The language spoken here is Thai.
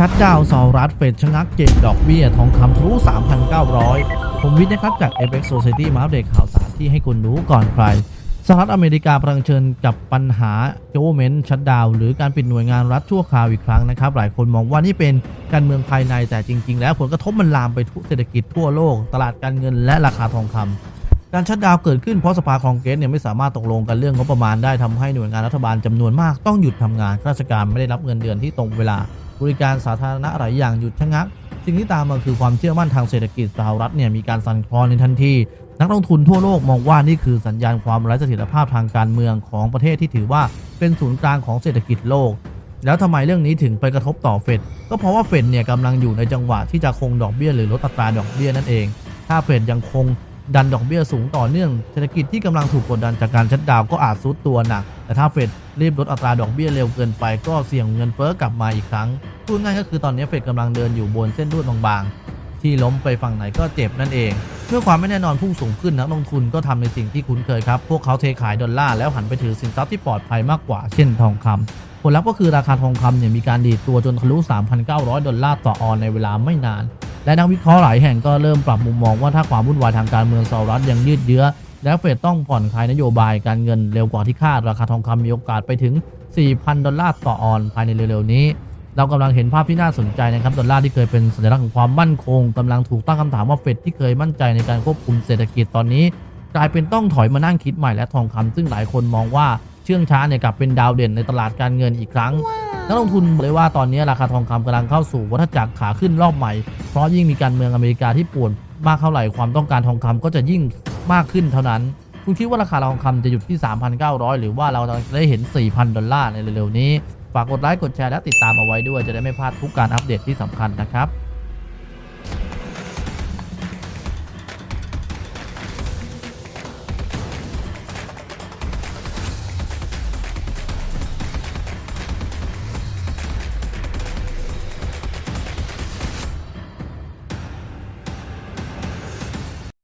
ชัดดาวสหรัฐเฟดชะงักเก็บดอกเบี้ยทองคำทะลุ3,900 ผมวิทย์นะครับจาก FX Society มาอัปเดตข่าวสารที่ให้คุณรู้ก่อนใครสหรัฐอเมริกาประเชิญกับปัญหา government shutdown หรือการปิดหน่วยงานรัฐชั่วคราวอีกครั้งนะครับ หลายคนมองว่านี่เป็นการเมืองภายในแต่จริง ๆ แล้วผลกระทบมันลามไปทุกเศรษฐกิจทั่วโลก ตลาดการเงินและราคาทองคำการชัดดาวเกิดขึ้นเพราะสภาคองเกรสเนี่ยไม่สามารถตกลงกันเรื่องงบประมาณได้ทำให้หน่วยงานรัฐบาลจำนวนมากต้องหยุดทำงานข้าราชการไม่ได้รับเงินเดือนที่ตรงเวลา บริการสาธารณะหลายอย่างหยุดชะงัก สิ่งที่ตามมาคือความเชื่อมั่นทางเศรษฐกิจสหรัฐเนี่ยมีการสั่นคลอนในทันที นักลงทุนทั่วโลกมองว่านี่คือสัญญาณความไร้เสถียรภาพทางการเมืองของประเทศที่ถือว่าเป็นศูนย์กลางของเศรษฐกิจโลก แล้วทำไมเรื่องนี้ถึงไปกระทบต่อเฟดก็เพราะว่าเฟดเนี่ยกำลังอยู่ในจังหวะที่จะคงดอกเบี้ยหรือลดอัตราดอกเบี้ยนั่นเอง ถ้าเฟดยังคง ดันดอกเบี้ยสูงต่อเนื่องเศรษฐกิจที่กำลังถูกกดดันจากการชัดดาวก็อาจซุดตัวหนัก แต่ถ้าเฟดรีบลดอัตราดอกเบี้ยเร็วเกินไปก็เสี่ยงเงินเฟ้อกลับมาอีกครั้งพูดง่ายก็คือตอนนี้เฟดกำลังเดินอยู่บนเส้นรูดบางๆ ที่ล้มไปฝั่งไหนก็เจ็บนั่นเองเมื่อความไม่แน่นอนพุ่งสูงขึ้นนักลงทุนก็ทำในสิ่งที่คุ้นเคยครับ พวกเขาเทขายดอลลาร์แล้วหันไปถือสินทรัพย์ที่ปลอดภัยมากกว่าเช่นทองคำผลลัพธ์ก็คือราคาทองคำเนี่ยมีการดีดตัวจนทะลุ 3,900 ดอลลาร์ต่อออนในเวลาไม่นาน และนักวิเคราะห์หลายแห่งก็เริ่มปรับมุมมองว่าถ้าความวุ่นวายทางการเมืองสหรัฐยังยืดเยื้อ และเฟดต้องผ่อนคลายนโยบายการเงินเร็วกว่าที่คาดราคาทองคำมีโอกาสไปถึง 4,000 ดอลลาร์ต่อออนภายในเร็วๆนี้ เรากำลังเห็นภาพที่น่าสนใจนะครับดอลลาร์ที่เคยเป็นสัญลักษณ์ของความมั่นคงกำลังถูกตั้งคำถามว่าเฟดที่เคยมั่นใจในการควบคุมเศรษฐกิจตอนนี้ กลายเป็นต้องถอยมานั่งคิดใหม่และทองคำซึ่งหลายคนมองว่า เชื่องช้าเนี่ยกลับเป็นดาวเด่นในตลาดการเงินอีกครั้ง นักลงทุนบอกเลยว่าตอนนี้ราคาทองคำกำลังเข้าสู่วัฏจักรขาขึ้นรอบใหม่ เพราะยิ่งมีการเมืองอเมริกาที่ป่วนมากเท่าไหร่ความต้องการทองคำก็จะยิ่งมากขึ้นเท่านั้น คุณคิดว่าราคาทองคำจะหยุดที่ 3,900 หรือว่าเราจะได้เห็น 4,000 ดอลลาร์ในเร็วๆนี้ ฝากกดไลค์กดแชร์และติดตามเอาไว้ด้วยจะได้ไม่พลาดทุกการอัปเดตที่สำคัญนะครับ